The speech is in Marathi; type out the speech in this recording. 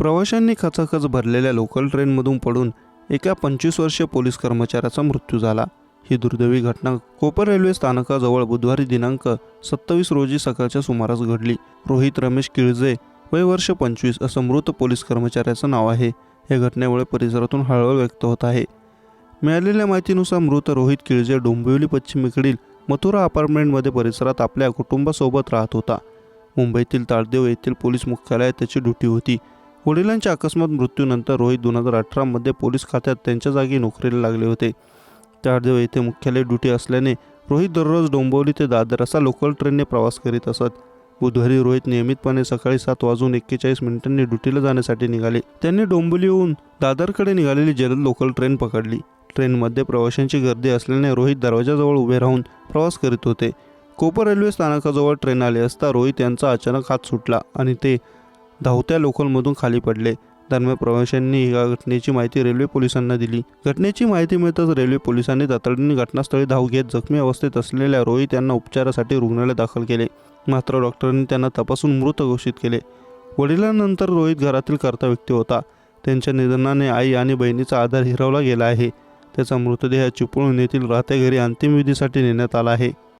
प्रवाशांनी खचाखच भरलेल्या लोकल ट्रेनमधून पडून एका पंचवीस वर्षीय पोलीस कर्मचाऱ्याचा मृत्यू झाला. ही दुर्दैवी घटना कोपर रेल्वे स्थानकाजवळ बुधवारी दिनांक सत्तावीस रोजी सकाळच्या सुमारास घडली. रोहित रमेश किळजे वय वर्ष पंचवीस असं मृत पोलीस कर्मचाऱ्याचं नाव आहे. या घटनेमुळे परिसरातून हळहळ व्यक्त होत आहे. मिळालेल्या माहितीनुसार मृत रोहित किळजे डोंबिवली पश्चिमेकडील मथुरा अपार्टमेंटमध्ये परिसरात आपल्या कुटुंबासोबत राहत होता. मुंबईतील ताळदेव येथील पोलीस मुख्यालयात त्याची ड्युटी होती. वडिलांच्या अकस्मात मृत्यूनंतर रोहित दोन हजार अठरामध्ये पोलीस खात्यात त्यांच्या जागी नोकरीला लागले होते. ताळदेव येथे मुख्यालय ड्युटी असल्याने रोहित दररोज डोंबिवली ते दादर असा लोकल ट्रेनने प्रवास करीत असत. बुधवारी रोहित नियमितपणे सकाळी सात वाजून एक्केचाळीस मिनिटांनी ड्युटीला जाण्यासाठी निघाले. त्यांनी डोंबिवलीहून दादरकडे निघालेली जलद लोकल ट्रेन पकडली. ट्रेनमध्ये प्रवाशांची गर्दी असल्याने रोहित दरवाजाजवळ उभे राहून प्रवास करीत होते. कोपर रेल्वे स्थानकाजवळ ट्रेन आली असता रोहित यांचा अचानक हात सुटला आणि ते धावत्या लोकलमधून खाली पडले. दरम्यान प्रवाशांनी या घटनेची माहिती रेल्वे पोलिसांना दिली. घटनेची माहिती मिळताच रेल्वे पोलिसांनी तातडीने घटनास्थळी धाव घेत जखमी अवस्थेत असलेल्या रोहित यांना उपचारासाठी रुग्णालयात दाखल केले. मात्र डॉक्टरांनी त्यांना तपासून मृत घोषित केले. वडिलांनंतर रोहित घरातील कर्ता व्यक्ती होता. त्यांच्या निधनाने आई आणि बहिणीचा आधार हिरवला गेला आहे. त्याचा मृतदेह चिपळूण येथील राहत्या घरी अंतिम विधीसाठी नेण्यात आला आहे.